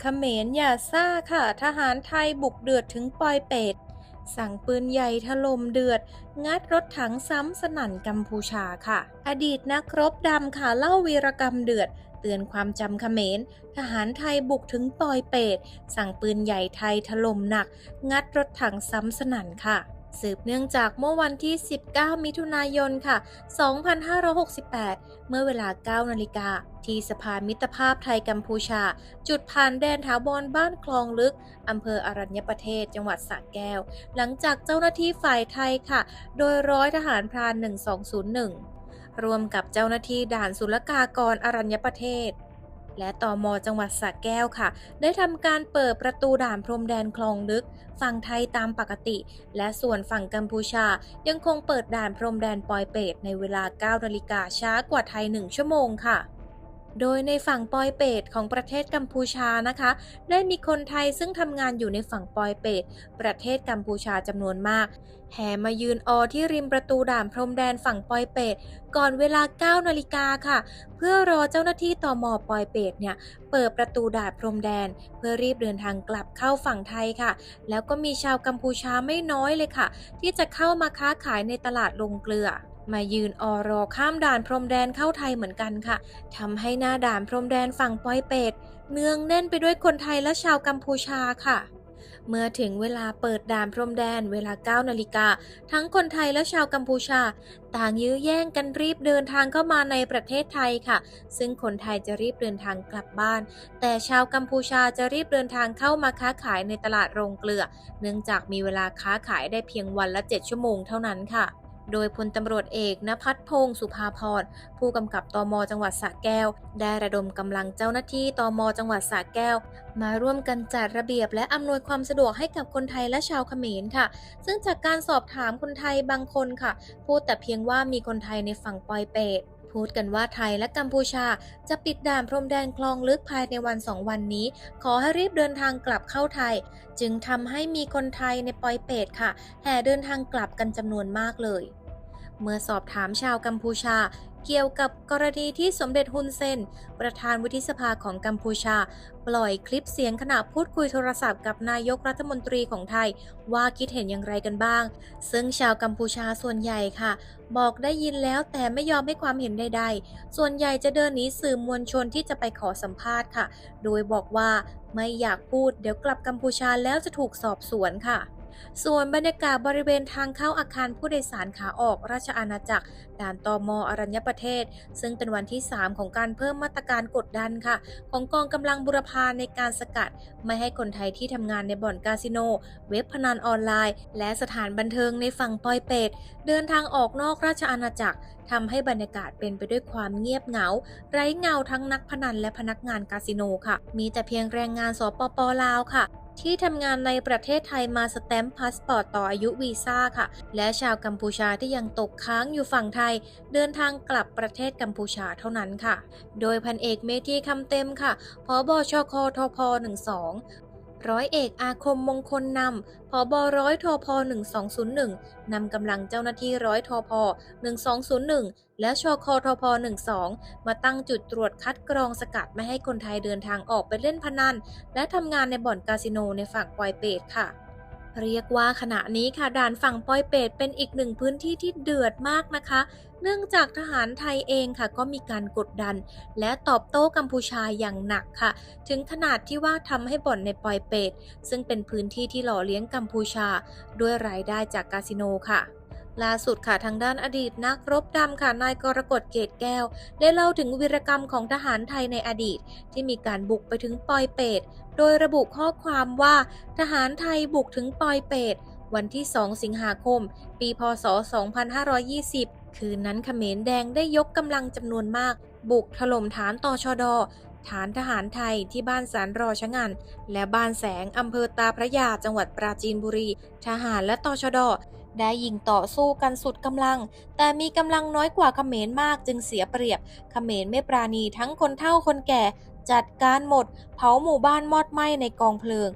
เขมรอย่าซ่าค่ะ ทหารไทยบุกเดือดถึงปอยเป็ด สั่งปืนใหญ่ถล่มเดือด งัดรถถังซ้ำสนั่นกัมพูชาค่ะ อดีตนักรบดำค่ะเล่าวีรกรรมเดือด เตือนความจำเขมร ทหารไทยบุกถึงปอยเป็ด สั่งปืนใหญ่ไทยถล่มหนัก งัดรถถังซ้ำสนั่นค่ะ สืบเนื่องจากเมื่อวันที่ 19 มิถุนายนค่ะ 2568 เมื่อเวลา 9 นาฬิกา ที่สะพานมิตรภาพไทยกัมพูชา จุดผ่านแดนถาวรบ้านคลองลึก อำเภออรัญญประเทศ จังหวัดสระแก้ว หลังจากเจ้าหน้าที่ฝ่ายไทยค่ะ โดยร้อยทหารพราน 1201 รวมกับเจ้าหน้าที่ด่านศุลกากรอรัญญประเทศ และตอมจังหวัดสระแก้วค่ะ ได้ทำการเปิดประตูด่านพรมแดนคลองลึก ฝั่งไทยตามปกติ และส่วนฝั่งกัมพูชา ยังคงเปิดด่านพรมแดนปอยเปตในเวลา 9 นาฬิกาช้ากว่าไทย 1 ชั่วโมงค่ะ โดยในฝั่งปอยเปตของประเทศกัมพูชานะคะ ได้มีคนไทยซึ่งทำงานอยู่ในฝั่งปอยเปตประเทศกัมพูชาจำนวนมาก แห่มายืนออที่ริมประตูด่านพรมแดนฝั่งปอยเปตก่อนเวลา 9 นาฬิกาค่ะ เพื่อรอเจ้าหน้าที่ตอมอปอยเปตเนี่ย เปิดประตูด่านพรมแดน เพื่อรีบเดินทางกลับเข้าฝั่งไทยค่ะ แล้วก็มีชาวกัมพูชาไม่น้อยเลยค่ะ ที่จะเข้ามาค้าขายในตลาดลงเกลือ มายืนออรอข้ามด่านพรมแดนเข้าไทยเหมือนกันค่ะทำให้หน้าด่านพรมแดนฝั่งปอยเปตเนืองแน่นไปด้วยคนไทยและชาวกัมพูชาค่ะ เมื่อถึงเวลาเปิดด่านพรมแดนเวลา 9 นาฬิกา ทั้งคนไทยและชาวกัมพูชา ต่างยื้อแย่งกันรีบเดินทางเข้ามาในประเทศไทยค่ะ ซึ่งคนไทยจะรีบเดินทางกลับบ้าน แต่ชาวกัมพูชาจะรีบเดินทางเข้ามาค้าขายในตลาดโรงเกลือ เนื่องจากมีเวลาค้าขายได้เพียงวันละ 7 ชั่วโมงเท่านั้นค่ะ โดยพลตำรวจเอกนภัทรพงศ์สุภาพรผู้กำกับตมจังหวัดสระแก้ว ได้ระดมกำลังเจ้าหน้าที่ตมจังหวัดสระแก้ว มาร่วมกันจัดระเบียบและอำนวยความสะดวกให้กับคนไทยและชาวเขมรค่ะ ซึ่งจากการสอบถามคนไทยบางคนค่ะ พูดแต่เพียงว่ามีคนไทยในฝั่งปอยเปตพูดกันว่าไทยและกัมพูชาจะปิดด่านพรมแดนคลองลึกภายในวันสองวันนี้ ขอให้รีบเดินทางกลับเข้าไทย จึงทำให้มีคนไทยในปอยเปตค่ะ แห่เดินทางกลับกันจำนวนมากเลย เมื่อสอบถามชาวกัมพูชา เกี่ยวกับกรณีที่สมเด็จฮุนเซน ประธานวุฒิสภาของกัมพูชา ปล่อยคลิปเสียงขณะพูดคุยโทรศัพท์กับนายกรัฐมนตรีของไทย ว่าคิดเห็นอย่างไรกันบ้าง ซึ่งชาวกัมพูชาส่วนใหญ่ค่ะ บอกได้ยินแล้วแต่ไม่ยอมให้ความเห็นใดๆ ส่วนใหญ่จะเดินหนีสื่อมวลชนที่จะไปขอสัมภาษณ์ค่ะ โดยบอกว่าไม่อยากพูดเดี๋ยวกลับกัมพูชาแล้วจะถูกสอบสวนค่ะ ส่วนบรรยากาศบริเวณทางเข้าอาคารผู้โดยสารขาออกราชอาณาจักร ด่านตอมอรัญญประเทศ ซึ่งเป็นวันที่ 3 ของการเพิ่มมาตรการกดดันค่ะ ของกองกำลังบุรพาในการสกัด ไม่ให้คนไทยที่ทำงานในบ่อนคาสิโน เว็บพนันออนไลน์ และสถานบันเทิงในฝั่งปอยเปตเดินทางออกนอกราชอาณาจักรทำให้บรรยากาศเป็นไปด้วยความเงียบเหงา ไร้เงาทั้งนักพนันและพนักงานคาสิโนค่ะ มีแต่เพียงแรงงานสปปลาวค่ะ ที่ทำงานในประเทศไทยมาสแตมป์พาสปอร์ตต่ออายุวีซ่าค่ะ และชาวกัมพูชาที่ยังตกค้างอยู่ฝั่งไทย เดินทางกลับประเทศกัมพูชาเท่านั้นค่ะ โดยพันเอกเมธีคำเต็มค่ะพบชคทพ 12 ร้อยเอกอาคมมงคลนำผบร้อยทพ1201 นำกำลังเจ้าหน้าที่ร้อยทพ1201 และชคทพ12 มาตั้งจุดตรวจคัดกรองสกัดไม่ให้คนไทยเดินทางออกไปเล่นพนัน และทำงานในบ่อนคาสิโนในฝั่งปอยเปตค่ะ เรียกว่าขณะนี้ค่ะด่านฝั่งปอยเปตเป็นอีกหนึ่งพื้นที่ที่เดือดมากนะคะ เนื่องจากทหารไทยเองค่ะ ก็มีการกดดัน และตอบโต้กัมพูชาอย่างหนักค่ะ ถึงขนาดที่ว่าทำให้บ่อนในปอยเปตซึ่งเป็นพื้นที่ที่หล่อเลี้ยงกัมพูชา ด้วยรายได้จากคาสิโนค่ะ ล่าสุดค่ะทางด้านอดีตนักรบดำค่ะนายกรกฎเกตแก้ว ได้เล่าถึงวีรกรรมของทหารไทยในอดีต ที่มีการบุกไปถึงปอยเปตโดยระบุข้อความว่า ทหารไทยบุกถึงปอยเปตวันที่ 2 สิงหาคม ปี พศ 2520 คืนนั้นเขมรแดงได้ยกกำลังจำนวนมาก บุกถล่มฐานตชดฐานทหารไทยที่บ้านสารรอชะงัน และบ้านแสงอำเภอตาพระยาจังหวัดปราจีนบุรี ทหารและตชด ได้ยิงต่อสู้กันสุดกำลัง แต่มีกำลังน้อยกว่าเขมรมากจึงเสียเปรียบ เขมรไม่ปราณีทั้งคนเฒ่าคนแก่ จัดการหมด เผาหมู่บ้านมอดไหม้ในกองเพลิง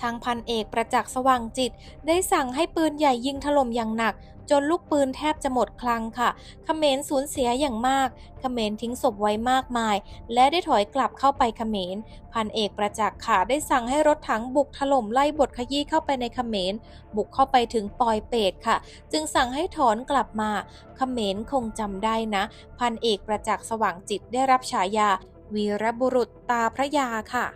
ทางพันเอกประจักษ์สว่างจิต ได้สั่งให้ปืนใหญ่ยิงถล่มอย่างหนัก จนลูกปืนแทบจะหมดคลังค่ะเขมรสูญเสียอย่างมากเขมรทิ้งศพไว้มากมาย และได้ถอยกลับเข้าไปเขมร พันเอกประจักษ์ค่ะได้สั่งให้รถถังบุกถล่มไล่บทขยี้เข้าไปในเขมร บุกเข้าไปถึงปอยเปตค่ะ จึงสั่งให้ถอนกลับมาเขมรคงจำได้นะ พันเอกประจักษ์สว่างจิตได้รับฉายา วีรบุรุษตาพระยาค่ะ